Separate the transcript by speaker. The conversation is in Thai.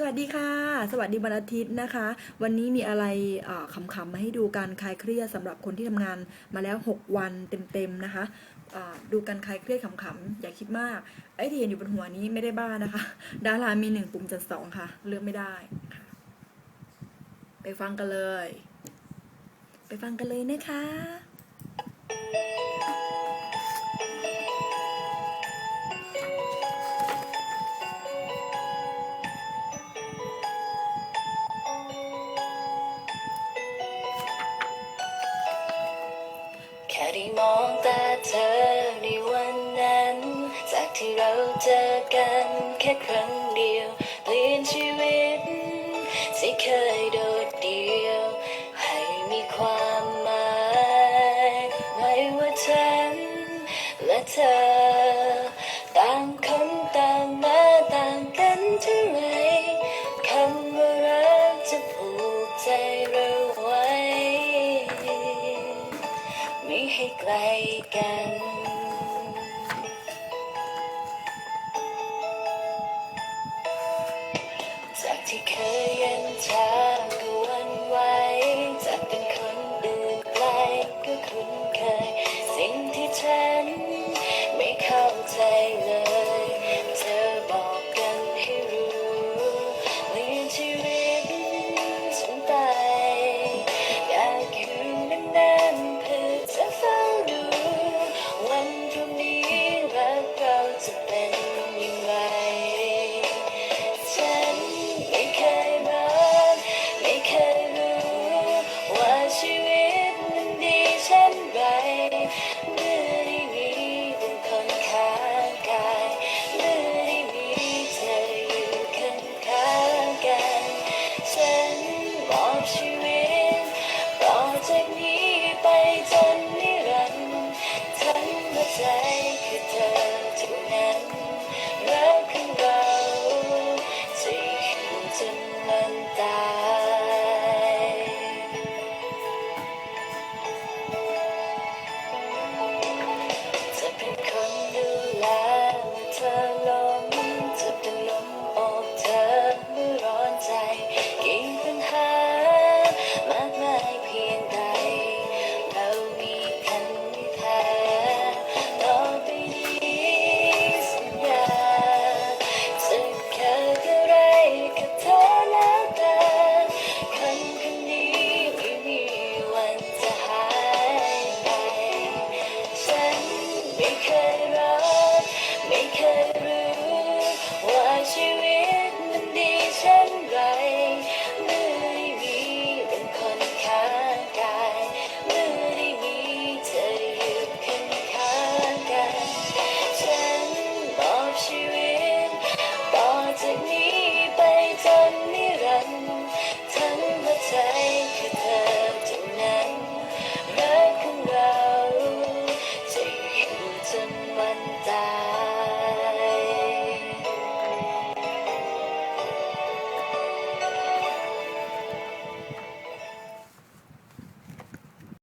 Speaker 1: สวัสดีค่ะ สวัสดีวันอาทิตย์นะคะ วันนี้มีอะไรขำๆมาให้ดูการคลายเครียดสำหรับคนที่ทำงานมาแล้ว 6 วันเต็มๆนะคะดูการคลายเครียดขำๆอย่าคิดมากไอ้ที่เห็นอยู่บนหัวนี้ไม่ได้บ้านะคะ ดารามีหนึ่งปุ่มจัดสองค่ะ เลือกไม่ได้ค่ะ ไปฟังกันเลย ไปฟังกันเลยนะคะ
Speaker 2: เจอกันแค่ครั้งเดียวเปลี่ยนชีวิตที่เคยโดดเดี่ยว ให้มีความหมายไม่ว่าฉันและเธอ ต่างคนต่างมาต่างกันเท่าไรคำว่ารักจะผูกใจเราไว้ ไม่ให้ไกลกัน ที่เคยเย็นใจ